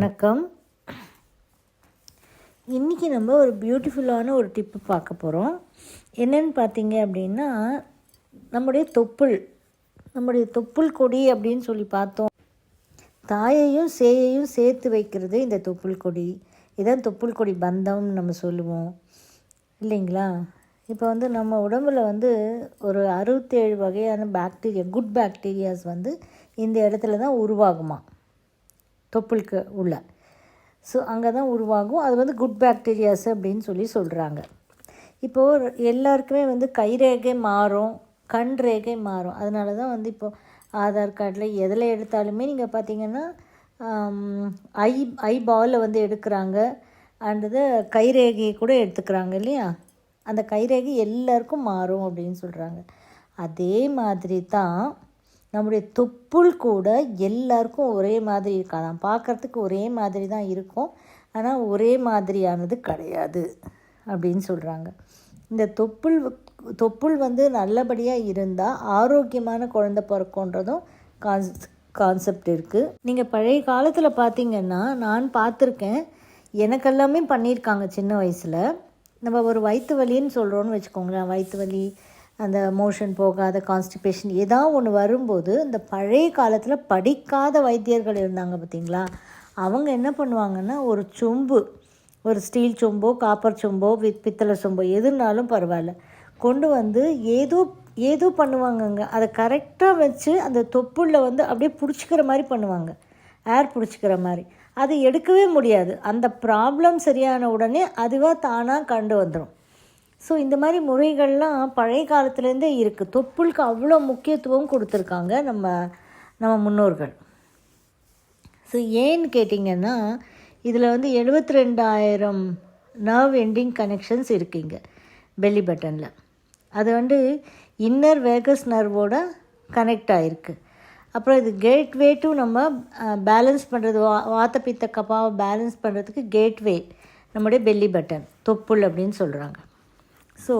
வணக்கம். இன்றைக்கி நம்ம ஒரு பியூட்டிஃபுல்லான ஒரு டிப்பு பார்க்க போகிறோம் என்னென்னு பார்த்தீங்க அப்படின்னா நம்முடைய தொப்புள் நம்முடைய தொப்புள் கொடி அப்படின்னு சொல்லி பார்த்தோம். தாயையும் சேயையும் சேர்த்து வைக்கிறது இந்த தொப்புள் கொடி. இதான் தொப்புள் கொடி பந்தம்னு நம்ம சொல்லுவோம். இல்லைங்களா? இப்போ வந்து நம்ம உடம்புல வந்து ஒரு அறுபத்தேழு வகையான பாக்டீரியா குட் பாக்டீரியாஸ் வந்து இந்த இடத்துல தான் உருவாகுமா? தொப்புளுக்கு உள்ள. ஸோ அங்கே தான் உருவாகும். அது வந்து குட் பேக்டீரியாஸ் அப்படின்னு சொல்லி சொல்கிறாங்க இப்போது எல்லாருக்குமே வந்து கைரேகை மாறும் கண் ரேகை மாறும். அதனால தான் வந்து இப்போது ஆதார் கார்டில் எதில் எடுத்தாலுமே நீங்கள் பார்த்தீங்கன்னா ஐ ஐ பாலில் வந்து எடுக்கிறாங்க. அண்டது கைரேகையை கூட எடுத்துக்கிறாங்க இல்லையா? அந்த கைரேகை எல்லாருக்கும் மாறும் அப்படின்னு சொல்கிறாங்க அதே மாதிரி தான் நம்முடைய தொப்புள் கூட எல்லாருக்கும் ஒரே மாதிரி இருக்காதான் பார்க்குறதுக்கு ஒரே மாதிரி தான் இருக்கும். ஆனால் ஒரே மாதிரியானது கிடையாது அப்படின்னு சொல்கிறாங்க இந்த தொப்புள் தொப்புள் வந்து நல்லபடியாக இருந்தால் ஆரோக்கியமான குழந்தை பிறக்குன்றதும் கான்ஸ் கான்செப்ட் இருக்குது நீங்கள் பழைய காலத்தில் பார்த்தீங்கன்னா நான் பார்த்துருக்கேன் எனக்கெல்லாமே பண்ணியிருக்காங்க சின்ன வயசில். நம்ம ஒரு வயிற்று வலின்னு சொல்கிறோன்னு வச்சுக்கோங்களேன். வயிற்று வலி அந்த மோஷன் போகாத கான்ஸ்டிபேஷன் ஏதாவது ஒன்று வரும்போது இந்த பழைய காலத்தில் படிக்காத வைத்தியர்கள் இருந்தாங்க பார்த்தீங்களா? அவங்க என்ன பண்ணுவாங்கன்னா ஒரு சொம்பு ஒரு ஸ்டீல் சொம்போ காப்பர் சொம்போ வித் பித்தளை சொம்போ எதுனாலும் பரவாயில்ல. கொண்டு வந்து ஏதோ ஏதோ பண்ணுவாங்கங்க. அதை கரெக்டாக வச்சு அந்த தொப்புளில் வந்து அப்படியே பிடிச்சிக்கிற மாதிரி பண்ணுவாங்க. ஏர் பிடிச்சிக்கிற மாதிரி. அது எடுக்கவே முடியாது. அந்த ப்ராப்ளம் சரியான உடனே அதுவாக தானாக கண்டு வந்துடும் ஸோ இந்த மாதிரி முறைகள்லாம் பழைய காலத்துலேருந்தே இருக்குது தொப்புளுக்கு அவ்வளோ முக்கியத்துவம் கொடுத்துருக்காங்க நம்ம நம்ம முன்னோர்கள். ஸோ ஏன்னு கேட்டிங்கன்னா இதில் வந்து எழுபத்தி ரெண்டாயிரம் நர்வ் எண்டிங் கனெக்ஷன்ஸ் இருக்குங்க பெல்லி பட்டனில் அது வந்து இன்னர் வேகஸ் நர்வோட கனெக்ட் ஆகிருக்கு அப்புறம் இது கேட்வே டு நம்ம பேலன்ஸ் பண்ணுறது வா வாத்த பித்த கப்பாவை பேலன்ஸ் பண்ணுறதுக்கு கேட்வே நம்முடைய பெல்லி பட்டன் தொப்புள் அப்படின்னு சொல்கிறாங்க ஸோ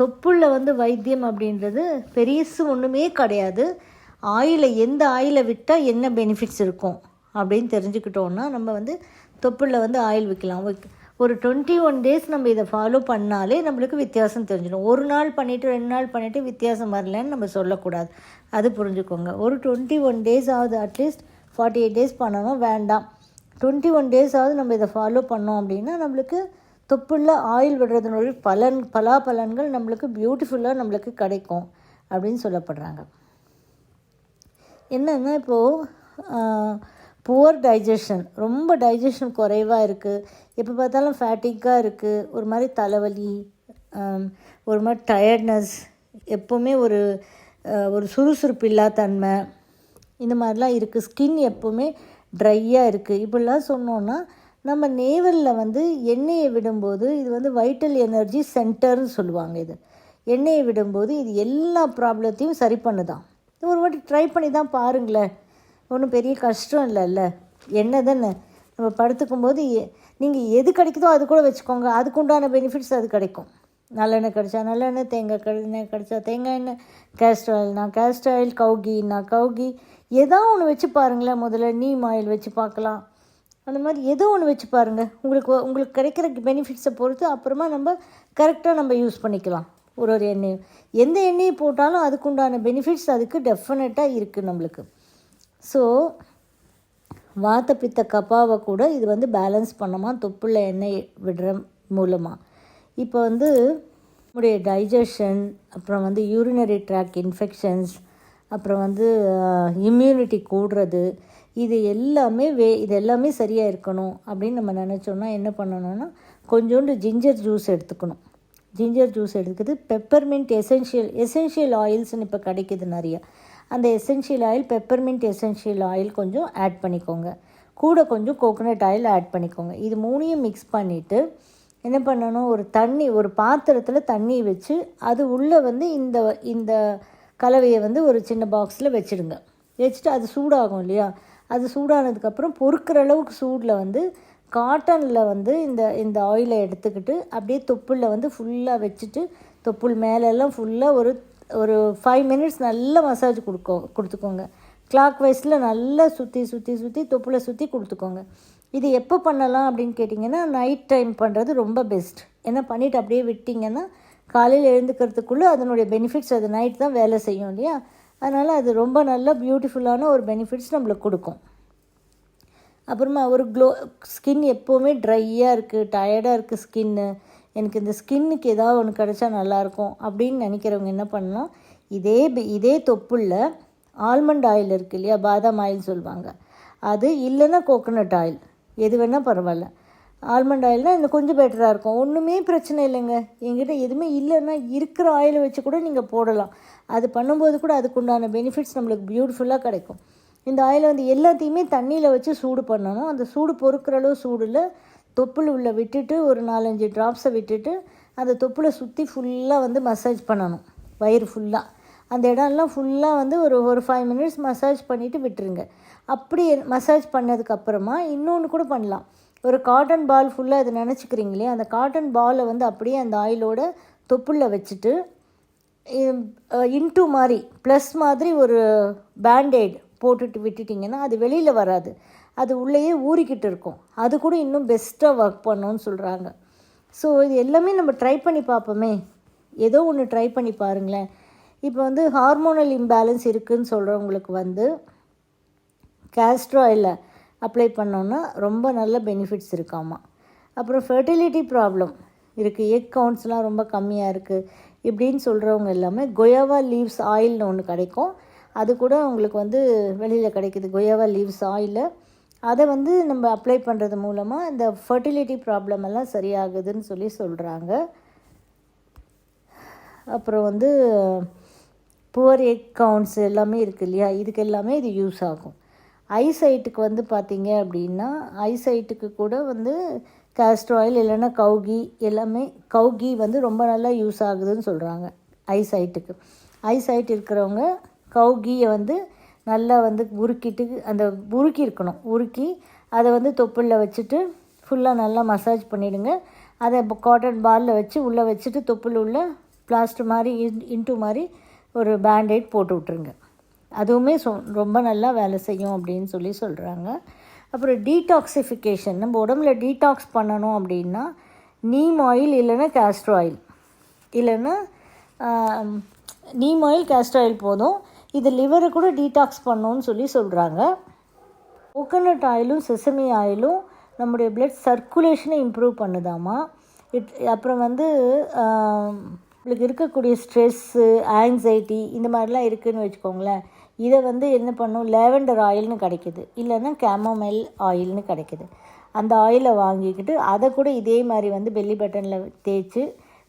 தொப்புள்ள வந்து வைத்தியம் அப்படின்றது பெரியசு ஒன்றுமே கிடையாது. ஆயிலை எந்த ஆயிலை விட்டால் என்ன பெனிஃபிட்ஸ் இருக்கும் அப்படின்னு தெரிஞ்சுக்கிட்டோன்னா நம்ம வந்து தொப்புள்ள வந்து ஆயில் விற்கலாம் ஒரு டுவெண்ட்டி ஒன் டேஸ் நம்ம இதை ஃபாலோ பண்ணாலே நம்மளுக்கு வித்தியாசம் தெரிஞ்சிடும். ஒரு நாள் பண்ணிவிட்டு ரெண்டு நாள் பண்ணிவிட்டு வித்தியாசம் வரலன்னு நம்ம சொல்லக்கூடாது. அது புரிஞ்சுக்கோங்க. ஒரு டுவெண்ட்டி ஒன் டேஸ் ஆகுது at least forty eight days பண்ணணும் வேண்டாம். டுவெண்ட்டி ஒன் டேஸ் ஆகுது நம்ம இதை ஃபாலோ பண்ணோம் அப்படின்னா நம்மளுக்கு தொப்புள்ள ஆயில் விடுறதுனுடைய பலன் பலாபலன்கள் நம்மளுக்கு பியூட்டிஃபுல்லாக நம்மளுக்கு கிடைக்கும் அப்படின்னு சொல்லப்படுறாங்க. என்னென்னா இப்போது புவர் டைஜஷன் ரொம்ப டைஜஷன் குறைவாக இருக்குது எப்போ பார்த்தாலும் ஃபேட்டிக்காக இருக்குது ஒரு மாதிரி தலைவலி ஒரு மாதிரி டயர்ட்னஸ் எப்போவுமே ஒரு ஒரு சுறுசுறுப்பு இல்லாதன்மை இந்த மாதிரிலாம் இருக்குது ஸ்கின் எப்போவுமே ட்ரையாக இருக்குது இப்படிலாம் சொன்னோன்னா நம்ம நேவலில் வந்து எண்ணெயை விடும்போது இது வந்து வைட்டல் எனர்ஜி சென்டர்னு சொல்லுவாங்க இது. எண்ணெயை விடும்போது இது எல்லா ப்ராப்ளத்தையும் சரி பண்ணுதான். ஒரு வாட்டி ட்ரை பண்ணி தான் பாருங்களேன். ஒன்றும் பெரிய கஷ்டம் இல்லைல்ல எண்ணெய் தானே நம்ம படுத்துக்கும் போது நீங்கள் எது கிடைக்குதோ அது கூட வச்சுக்கோங்க. அதுக்குண்டான பெனிஃபிட்ஸ் அது கிடைக்கும். நல்லெண்ணெய் கிடச்சா நல்லெண்ணெய் தேங்காய் எண்ணெய் கிடச்சா தேங்காய் எண்ணெய் கேஸ்டர் ஆயில்னா கேஸ்டர் ஆயில் கவுகின்னா கவுகி ஏதோ ஒன்று வச்சு பாருங்களேன் முதல்ல. நீம் ஆயில் வச்சு பார்க்கலாம். அந்த மாதிரி ஏதோ ஒன்று வச்சு பாருங்கள் உங்களுக்கு உங்களுக்கு கிடைக்கிற பெனிஃபிட்ஸை பொறுத்து அப்புறமா நம்ம கரெக்டாக நம்ம யூஸ் பண்ணிக்கலாம். ஒரு ஒரு எண்ணெயும் எந்த எண்ணெயை போட்டாலும் அதுக்குண்டான பெனிஃபிட்ஸ் அதுக்கு டெஃபினட்டாக இருக்குது நம்மளுக்கு. ஸோ வாத்த பித்த கப்பாவை கூட இது வந்து பேலன்ஸ் பண்ணமா தொப்புள்ள எண்ணெய் விடுற மூலமாக இப்போ வந்து நம்முடைய டைஜஷன் அப்புறம் வந்து யூரினரி ட்ராக் இன்ஃபெக்ஷன்ஸ் அப்புறம் வந்து இம்யூனிட்டி கூடுறது இது எல்லாமே வே இது எல்லாமே சரியாக இருக்கணும் அப்படின்னு நம்ம நினச்சோன்னா என்ன பண்ணணும்னா கொஞ்சோண்டு ஜிஞ்சர் ஜூஸ் எடுத்துக்கணும். ஜிஞ்சர் ஜூஸ் எடுத்துக்கிறது பெப்பர்மின்ட் எசென்ஷியல் எசென்ஷியல் ஆயில்ஸ்னு இப்போ கிடைக்கிது நிறையா. அந்த essential oil peppermint essential oil கொஞ்சம் ஆட் பண்ணிக்கோங்க. கூட கொஞ்சம் கோகோனட் ஆயில் ஆட் பண்ணிக்கோங்க. இது மூணையும் மிக்ஸ் பண்ணிவிட்டு என்ன பண்ணணும்? ஒரு தண்ணி ஒரு பாத்திரத்தில் தண்ணி வச்சு அது உள்ளே வந்து இந்த இந்த கலவையை வந்து ஒரு சின்ன பாக்ஸில் வச்சுடுங்க. வச்சுட்டு அது சூடாகும் இல்லையா? அது சூடானதுக்கப்புறம் பொறுக்கிற அளவுக்கு சூடில் வந்து காட்டனில் வந்து இந்த இந்த ஆயிலை எடுத்துக்கிட்டு அப்படியே தொப்புளில் வந்து ஃபுல்லாக வச்சுட்டு தொப்புள் மேலெல்லாம் ஃபுல்லாக ஒரு ஒரு ஃபைவ் மினிட்ஸ் நல்ல மசாஜ் கொடுக்கோ கொடுத்துக்கோங்க. கிளாக் வைஸில் நல்லா சுற்றி சுற்றி சுற்றி தொப்புளை சுற்றி கொடுத்துக்கோங்க. இது எப்போ பண்ணலாம் அப்படின்னு கேட்டிங்கன்னா நைட் டைம் பண்ணுறது ரொம்ப பெஸ்ட் ஏன்னா பண்ணிவிட்டு அப்படியே விட்டிங்கன்னா காலையில் எழுந்துக்கிறதுக்குள்ளே அதனுடைய பெனிஃபிட்ஸ் அது நைட் தான் வேலை செய்யும் இல்லையா? அதனால் அது ரொம்ப நல்ல பியூட்டிஃபுல்லான ஒரு பெனிஃபிட்ஸ் நம்மளுக்கு கொடுக்கும். அப்புறமா ஒரு க்ளோ ஸ்கின் எப்போவுமே ட்ரையாக இருக்குது டயர்டாக இருக்குது ஸ்கின்னு எனக்கு இந்த ஸ்கின்னுக்கு ஏதாவது ஒன்று கிடச்சா நல்லாயிருக்கும் அப்படின்னு நினைக்கிறவங்க என்ன பண்ணலாம்? இதே இதே தொப்புளில் ஆல்மண்ட் ஆயில் இருக்குது இல்லையா? பாதாம் ஆயில் சொல்லுவாங்க. அது இல்லைன்னா கோகோனட் ஆயில் எது வேணால் பரவாயில்ல. ஆல்மண்ட் ஆயில்னால் இன்னும் கொஞ்சம் பெட்டராக இருக்கும். ஒன்றுமே பிரச்சனை இல்லைங்க. எங்கிட்ட எதுவுமே இல்லைன்னா இருக்கிற ஆயிலை வச்சு கூட நீங்கள் போடலாம். அது பண்ணும்போது கூட அதுக்குண்டான பெனிஃபிட்ஸ் நம்மளுக்கு பியூட்டிஃபுல்லாக கிடைக்கும். இந்த ஆயிலை வந்து எல்லாத்தையுமே தண்ணியில் வச்சு சூடு பண்ணணும். அந்த சூடு பொறுக்கிற அளவு சூடில் தொப்புள் உள்ள விட்டுட்டு ஒரு நாலஞ்சு ட்ராப்ஸை விட்டுட்டு அந்த தொப்புளை சுற்றி ஃபுல்லாக வந்து மசாஜ் பண்ணணும். வயிறு ஃபுல்லாக அந்த இடம்லாம் ஃபுல்லாக வந்து ஒரு ஒரு ஃபைவ் மினிட்ஸ் மசாஜ் பண்ணிவிட்டு விட்டுருங்க. அப்படி மசாஜ் பண்ணதுக்கப்புறமா இன்னொன்று கூட பண்ணலாம். ஒரு காட்டன் பால் ஃபுல்லாக இது நினச்சிக்கிறீங்களே அந்த காட்டன் பாலை வந்து அப்படியே அந்த ஆயிலோட தொப்புள்ள வச்சுட்டு இன்டூ மாதிரி ப்ளஸ் மாதிரி ஒரு பேண்டேட் போட்டுட்டு விட்டுட்டிங்கன்னா அது வெளியில் வராது. அது உள்ளேயே ஊறிக்கிட்டு இருக்கும். அது கூட இன்னும் பெஸ்ட்டாக ஒர்க் பண்ணோன்னு சொல்கிறாங்க ஸோ இது எல்லாமே நம்ம ட்ரை பண்ணி பார்ப்போமே. ஏதோ ஒன்று ட்ரை பண்ணி பாருங்களேன். இப்போ வந்து ஹார்மோனல் இம்பேலன்ஸ் இருக்குதுன்னு சொல்கிறவங்களுக்கு வந்து கேஸ்ட்ரோ அப்ளை பண்ணோன்னா ரொம்ப நல்ல பெனிஃபிட்ஸ் இருக்காமா. அப்புறம் ஃபெர்டிலிட்டி ப்ராப்ளம் இருக்குது எக் கவுண்ட்ஸ்லாம் ரொம்ப கம்மியாக இருக்குது இப்படின்னு சொல்கிறவங்க எல்லாமே கொயாவா லீவ்ஸ் ஆயில்னு ஒன்று கிடைக்கும். அது கூட உங்களுக்கு வந்து வெளியில் கிடைக்குது. கொயாவா லீவ்ஸ் ஆயிலு அதை வந்து நம்ம அப்ளை பண்ணுறது மூலமாக இந்த ஃபர்டிலிட்டி ப்ராப்ளம் எல்லாம் சரியாகுதுன்னு சொல்லி சொல்கிறாங்க அப்புறம் வந்து புவர் எக் கவுண்ட்ஸ் எல்லாமே இருக்குது இல்லையா? இதுக்கு எல்லாமே இது யூஸ் ஆகும். ஐசைட்டுக்கு வந்து பார்த்தீங்க அப்படின்னா ஐசைட்டுக்கு கூட வந்து கேஸ்ட்ரு ஆயில் இல்லைன்னா கவுகி எல்லாமே கவுகி வந்து ரொம்ப நல்லா யூஸ் ஆகுதுன்னு சொல்கிறாங்க ஐசைட்டுக்கு ஐசைட் இருக்கிறவங்க கவுகியை வந்து நல்லா வந்து உருக்கிட்டு அந்த உருக்கி இருக்கணும். உருக்கி அதை வந்து தொப்புளில் வச்சுட்டு ஃபுல்லாக நல்லா மசாஜ் பண்ணிவிடுங்க அதை இப்போ காட்டன் பாலில் வச்சு உள்ளே வச்சுட்டு தொப்புள் உள்ள பிளாஸ்டர் மாதிரி இன் இன்ட்டு மாதிரி ஒரு பேண்டேட் போட்டு விட்ருங்க அதுவுமே சொ ரொம்ப நல்லா வேலை செய்யும் அப்படின்னு சொல்லி சொல்கிறாங்க அப்புறம் டீடாக்சிஃபிகேஷன் நம்ம உடம்புல டீடாக்ஸ் பண்ணணும் அப்படின்னா நீம் ஆயில் இல்லைன்னா castor ஆயில் இல்லைன்னா நீம் ஆயில் கேஸ்ட்ரு ஆயில் போதும். இது லிவரை கூட டீடாக்ஸ் பண்ணணும்னு சொல்லி சொல்கிறாங்க கோகோனட் ஆயிலும் செசமி ஆயிலும் நம்முடைய பிளட் சர்க்குலேஷனை இம்ப்ரூவ் பண்ணுதாமா? இட் அப்புறம் வந்து உங்களுக்கு இருக்கக்கூடிய ஸ்ட்ரெஸ்ஸு ஆங்ஸைட்டி இந்த மாதிரிலாம் இருக்குதுன்னு வச்சுக்கோங்களேன். இதை வந்து என்ன பண்ணும்? லேவெண்டர் ஆயில்னு கிடைக்கிது. இல்லைன்னா கேமோமைல் ஆயில்னு கிடைக்கிது. அந்த ஆயிலை வாங்கிக்கிட்டு அதை கூட இதே மாதிரி வந்து பெல்லி பட்டனில் தேய்ச்சி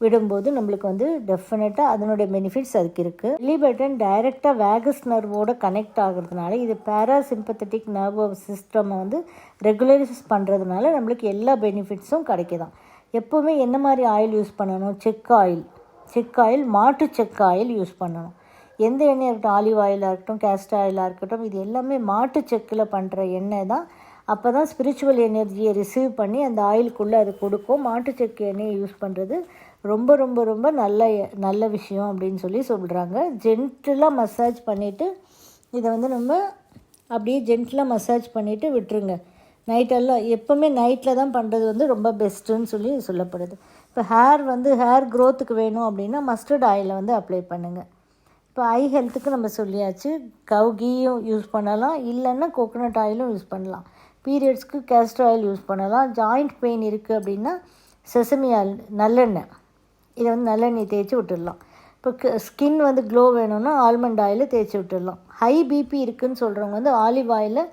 விடும்போது நம்மளுக்கு வந்து டெஃபினட்டாக அதனுடைய பெனிஃபிட்ஸ் அதுக்கு இருக்குது பெல்லி பட்டன் டைரெக்டாக வேகஸ் நர்வோட கனெக்ட் ஆகுறதுனால இது பேராசிம்பத்தட்டிக் நர்வ் சிஸ்டமை வந்து ரெகுலரைஸ் பண்ணுறதுனால நம்மளுக்கு எல்லா பெனிஃபிட்ஸும் கிடைக்கிதான். எப்போவுமே என்ன மாதிரி ஆயில் யூஸ் பண்ணணும்? செக் ஆயில். செக் ஆயில் மாட்டு செக் ஆயில் யூஸ் பண்ணணும். எந்த எண்ணெய் இருக்கட்டும் ஆலிவ் ஆயிலாக இருக்கட்டும் கேஸ்ட் ஆயிலாக இருக்கட்டும் இது எல்லாமே மாட்டு செக்கில் பண்ணுற எண்ணெய் தான். அப்போ தான் ஸ்பிரிச்சுவல் எனர்ஜியை ரிசீவ் பண்ணி அந்த ஆயிலுக்குள்ளே அது கொடுக்கும். மாட்டு செக்கு எண்ணெயை யூஸ் பண்ணுறது ரொம்ப ரொம்ப ரொம்ப நல்ல நல்ல விஷயம் அப்படின்னு சொல்லி சொல்கிறாங்க ஜென்டிலாக மசாஜ் பண்ணிவிட்டு இதை வந்து நம்ம அப்படியே ஜென்டிலாக மசாஜ் பண்ணிவிட்டு விட்டுருங்க. நைட்டெல்லாம் எப்போவுமே நைட்டில் தான் பண்ணுறது வந்து ரொம்ப பெஸ்ட்டுன்னு சொல்லி சொல்லப்படுது. இப்போ ஹேர் வந்து ஹேர் க்ரோத்துக்கு வேணும் அப்படின்னா மஸ்டர்ட் ஆயிலை வந்து அப்ளை பண்ணுங்கள் இப்போ ஐ ஹெல்த்துக்கு நம்ம சொல்லியாச்சு கவுகியும் யூஸ் பண்ணலாம் இல்லைன்னா கோகோனட் ஆயிலும் யூஸ் பண்ணலாம். பீரியட்ஸ்க்கு கேஸ்டர் ஆயில் யூஸ் பண்ணலாம். ஜாயிண்ட் பெயின் இருக்குது அப்படின்னா செசமி ஆயில் நல்லெண்ணெய். இதை வந்து நல்லெண்ணெய் தேய்ச்சி விட்டுடலாம். இப்போ ஸ்கின் வந்து க்ளோ வேணும்னா ஆல்மண்ட் ஆயில் தேய்ச்சி விட்டுடலாம். ஹை பிபி இருக்குன்னு சொல்கிறவங்க வந்து ஆலிவ் ஆயிலை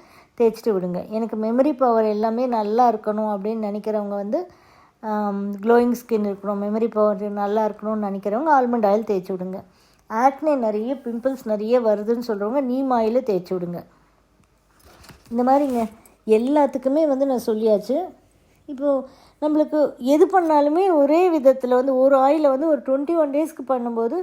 தேய்ச்சிட்டு விடுங்க. எனக்கு மெமரி பவர் எல்லாமே நல்லா இருக்கணும் அப்படின்னு நினைக்கிறவங்க வந்து க்ளோயிங் ஸ்கின் இருக்கணும். மெமரி பவர் நல்லா இருக்கணும்னு நினைக்கிறவங்க ஆல்மண்ட் ஆயில் தேய்ச்சி விடுங்க. ஆக்னே நிறைய பிம்பிள்ஸ் நிறைய வருதுன்னு சொல்கிறவங்க நீம் ஆயில் தேய்ச்சி விடுங்க. இந்த மாதிரிங்க எல்லாத்துக்குமே வந்து நான் சொல்லியாச்சு. இப்போது நம்மளுக்கு எது பண்ணாலுமே ஒரே விதத்தில் வந்து ஒரு ஆயிலை வந்து ஒரு டுவெண்ட்டி ஒன் டேஸ்க்கு பண்ணும்போது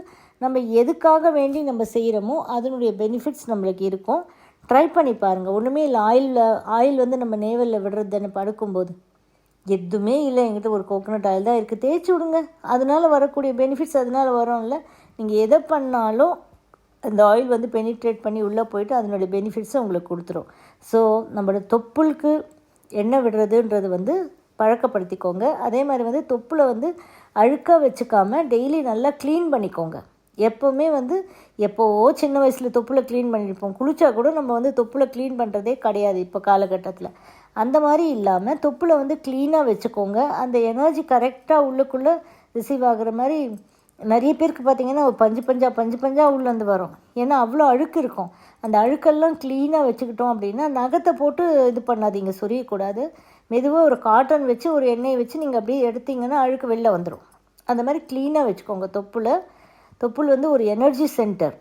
நம்ம எதுக்காக வேண்டி நம்ம செய்கிறோமோ அதனுடைய பெனிஃபிட்ஸ் நம்மளுக்கு இருக்கும். ட்ரை பண்ணி பாருங்கள் ஒன்றுமே இல்லை ஆயிலில் ஆயில் வந்து நம்ம நேவலில் விடுறது தானே படுக்கும்போது. எதுவுமே இல்லை எங்கிட்ட ஒரு கோகோனட் ஆயில் தான் இருக்குது தேய்ச்சி விடுங்க. அதனால வரக்கூடிய பெனிஃபிட்ஸ் அதனால் வரும்ல. நீங்கள் எதை பண்ணாலும் அந்த ஆயில் வந்து பெனிட்ரேட் பண்ணி உள்ளே போயிட்டு அதனுடைய பெனிஃபிட்ஸை உங்களுக்கு கொடுத்துரும். ஸோ நம்மளோட தொப்புளுக்கு எண்ணெய் விடுறதுன்றது வந்து பழக்கப்படுத்திக்கோங்க. அதே மாதிரி வந்து தொப்புளை வந்து அழுக்காக வச்சுக்காமல் டெய்லி நல்லா க்ளீன் பண்ணிக்கோங்க. எப்போவுமே வந்து எப்போவோ சின்ன வயசில் தொப்புளை க்ளீன் பண்ணியிருப்போம் குளிச்சா கூட நம்ம வந்து தொப்புளை க்ளீன் பண்ணுறதே கிடையாது இப்போ காலகட்டத்தில். அந்த மாதிரி இல்லாமல் தொப்புளை வந்து க்ளீனாக வச்சுக்கோங்க. அந்த எனர்ஜி கரெக்டாக உள்ளுக்குள்ளே ரிசீவ் ஆகிற மாதிரி நிறைய பேருக்கு பார்த்தீங்கன்னா பஞ்சு பஞ்சா பஞ்சு பஞ்சா உள்ளேருந்து வரும். ஏன்னா அவ்வளோ அழுக்கு இருக்கும். அந்த அழுக்கெல்லாம் க்ளீனாக வச்சுக்கிட்டோம் அப்படின்னா நகத்தை போட்டு இது பண்ணாதீங்க சொரியக்கூடாது. மெதுவாக ஒரு காட்டன் வச்சு ஒரு எண்ணெயை வச்சு நீங்கள் அப்படியே எடுத்தீங்கன்னா அழுக்கு வெளில வந்துடும் அந்த மாதிரி க்ளீனாக வச்சுக்கோங்க. தொப்புள் தொப்புள் வந்து ஒரு எனர்ஜி சென்டர்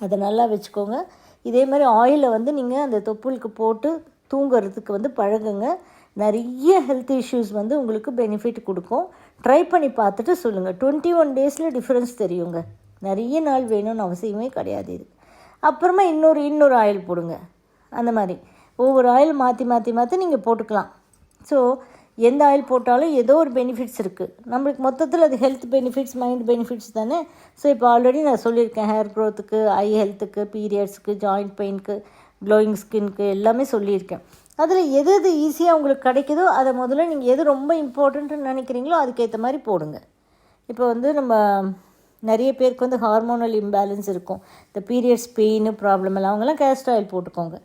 அதை நல்லா வச்சுக்கோங்க. இதே மாதிரி ஆயிலை வந்து நீங்கள் அந்த தொப்புளுக்கு போட்டு தூங்குறதுக்கு வந்து பழகுங்க. நிறைய ஹெல்த் இஷ்யூஸ் வந்து உங்களுக்கு பெனிஃபிட் கொடுக்கும். ட்ரை பண்ணி பார்த்துட்டு சொல்லுங்கள் டுவெண்ட்டி ஒன் டேஸில் டிஃப்ரென்ஸ் தெரியுங்க. நிறைய நாள் வேணும்னு அவசியமே கிடையாது இது. அப்புறமா இன்னொரு இன்னொரு ஆயில் போடுங்க. அந்த மாதிரி. ஒவ்வொரு ஆயில் மாற்றி மாற்றி மாற்றி நீங்கள் போட்டுக்கலாம். ஸோ எந்த ஆயில் போட்டாலும் ஏதோ ஒரு பெனிஃபிட்ஸ் இருக்குது நம்மளுக்கு மொத்தத்தில் அது ஹெல்த் பெனிஃபிட்ஸ் மைண்ட் பெனிஃபிட்ஸ் தானே? ஸோ இப்போ ஆல்ரெடி நான் சொல்லியிருக்கேன். ஹேர் க்ரோத்துக்கு ஐ ஹெல்த்துக்கு பீரியட்ஸ்க்கு ஜாயிண்ட் பெயினுக்கு க்ளோயிங் ஸ்கின்க்கு எல்லாமே சொல்லியிருக்கேன். அதில் எது எது ஈஸியாக உங்களுக்கு கிடைக்குதோ அதை முதல்ல நீங்கள் எது ரொம்ப இம்பார்ட்டண்ட்டுன்னு நினைக்கிறீங்களோ அதுக்கேற்ற மாதிரி போடுங்க. இப்போ வந்து நம்ம நிறைய பேருக்கு வந்து ஹார்மோனல் இம்பேலன்ஸ் இருக்கும். இந்த பீரியட்ஸ் பெயின் ப்ராப்ளம் எல்லாம் அவங்கெல்லாம் கேஸ்ட் ஆயில் போட்டுக்கோங்க.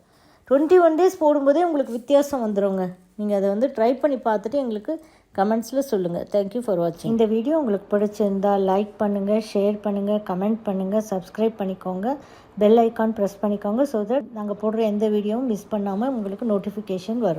டுவெண்ட்டி ஒன் டேஸ் போடும்போதே உங்களுக்கு வித்தியாசம் வந்துடுங்க நீங்கள் அதை வந்து ட்ரை பண்ணி பார்த்துட்டு எங்களுக்கு கமெண்ட்ஸில் சொல்லுங்கள் தேங்க்யூ ஃபார் வாட்சிங் இந்த வீடியோ உங்களுக்கு பிடிச்சிருந்தா லைக் பண்ணுங்கள் ஷேர் பண்ணுங்கள் கமெண்ட் பண்ணுங்கள் சப்ஸ்கிரைப் பண்ணிக்கோங்க. பெல் ஐக்கான் ப்ரெஸ் பண்ணிக்கோங்க ஸோ தட் நாங்கள் போடுற எந்த வீடியோவும் மிஸ் பண்ணாமல் உங்களுக்கு நோட்டிஃபிகேஷன் வரும்.